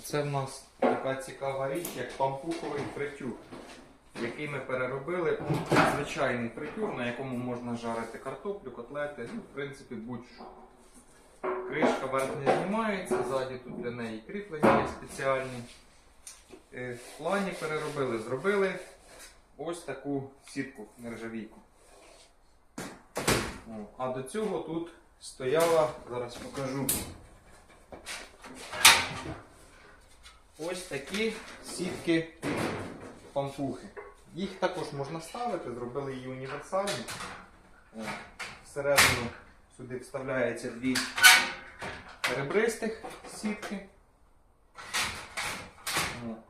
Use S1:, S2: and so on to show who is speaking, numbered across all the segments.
S1: Це в нас така цікава річ, як пампуховий фритюр, який ми переробили звичайний фритюр, на якому можна жарити картоплю, котлети, ну, в принципі, будь-що. Кришка верхня знімається, ззаді тут для неї кріплення є спеціальні. Е, В плані переробили, зробили ось таку сітку нержавійку. А до цього тут стояла, зараз покажу. Ось такі сітки пампухи. Їх також можна ставити, зробили її універсальні. Всередину сюди вставляється дві ребристих сітки.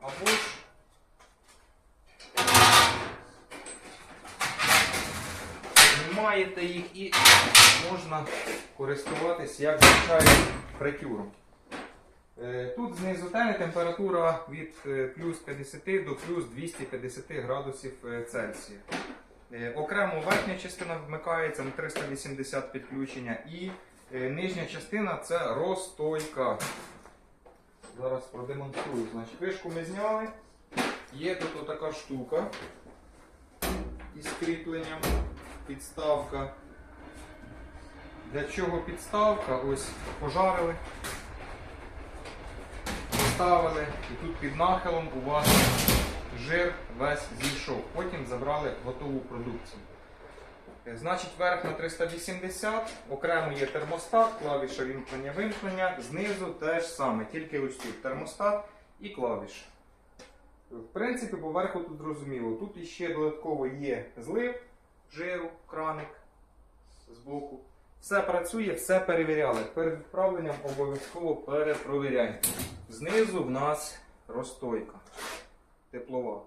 S1: Або ж знімаєте їх і можна користуватись як звичайним фритюром. Е, Тут знизу тени температура від е, плюс 50 до плюс 250 градусів е, Цельсія. Окремо верхня частина вмикається на 380 підключення і нижня частина це розстойка. Зараз продемонструю. Значить, кришку ми зняли. Є тут отака штука із кріпленням, підставка. Для чого підставка? Ось пожарили поставили і тут під нахилом у вас жир весь зійшов. Потім забрали готову продукцію. Е, Значить, верх на 380, окремо є термостат, клавіша вімкнення-вимкнення, знизу теж саме, тільки ось тут термостат і клавіша. В принципі, поверху тут зрозуміло. Тут іще додатково є злив жиру, краник з боку. Все працює, все перевіряли. Перед відправленням обов'язково перепровіряйте. Знизу в нас розстойка теплова.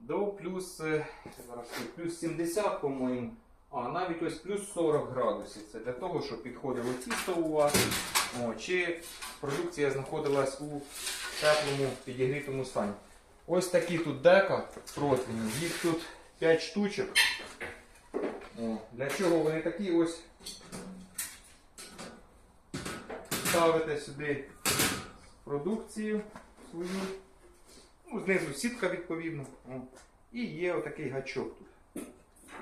S1: До плюс, е, зараз плюс 70, по-моєму. А, навіть ось плюс 40 градусів. Це для того, щоб підходило тісто у вас. О, чи продукція знаходилась у теплому підігрітому стані. Ось такі тут дека противні. Їх тут 5 штучок. О, для чого вони такі? Ось ставите сюди продукцію свою. Ну, знизу сітка відповідно. О. І є отакий гачок тут.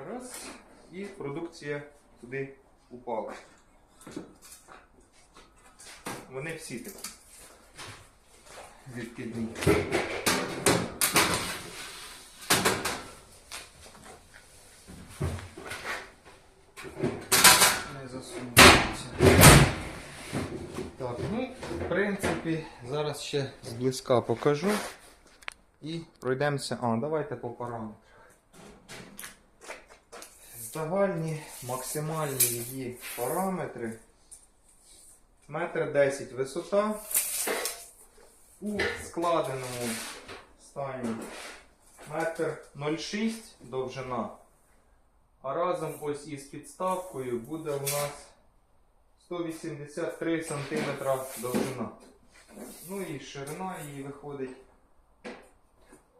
S1: Раз. І продукція туди упала. Вони всі такі. Відкидні. Не засунуться. Так, ну, в принципі, зараз ще зблизька покажу. І пройдемося. А, давайте по параметрах. Загальні максимальні її параметри. Метр 10 висота. У складеному стані метр 0,6 довжина. А разом ось із підставкою буде у нас 183 см довжина. Ну і ширина її виходить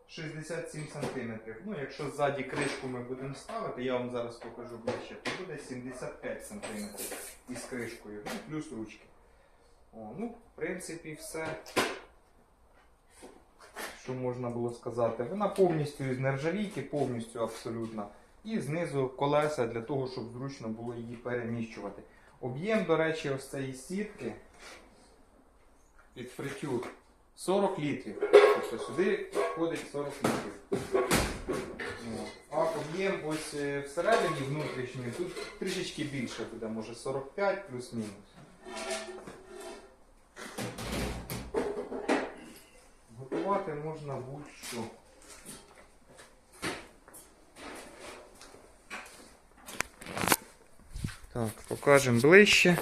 S1: 67 см. Ну, якщо ззаді кришку ми будемо ставити, я вам зараз покажу ближче, то буде 75 см із кришкою, ну, плюс ручки. О, ну, в принципі, все, що можна було сказати. Вона повністю із нержавійки, повністю абсолютно. І знизу колеса для того, щоб зручно було її переміщувати. Об'єм, до речі, ось цієї сітки під фритюр 40 літрів. Тобто сюди входить 40 літрів. А об'єм ось е, всередині внутрішньої тут трішечки більше буде, може 45 плюс-мінус. Готувати можна будь-що. Так, покажемо ближче.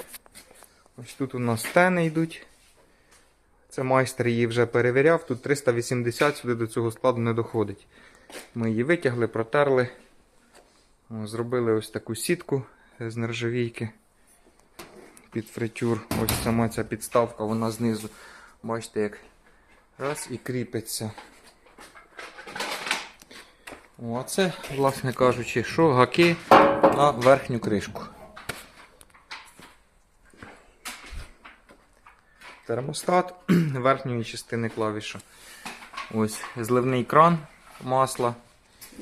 S1: Ось тут у нас стени йдуть. Це майстер її вже перевіряв. Тут 380 сюди до цього складу не доходить. Ми її витягли, протерли. Зробили ось таку сітку з нержавійки під фритюр. Ось сама ця підставка, вона знизу. Бачите, як раз і кріпиться. О, а це, власне кажучи, що гаки на верхню кришку. Термостат верхньої частини клавіша. Ось зливний кран масла,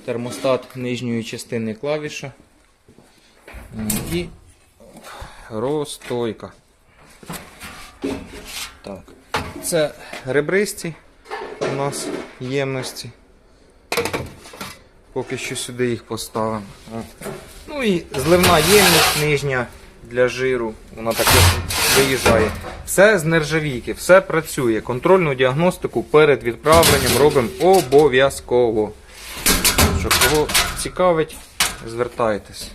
S1: термостат нижньої частини клавіша і розстойка. Так. Це ребристі у нас ємності. Поки що сюди їх поставимо. Ну і зливна ємність нижня для жиру. Вона також виїжджає. Все з нержавійки, все працює. Контрольну діагностику перед відправленням робимо обов'язково. Що кого цікавить, звертайтесь.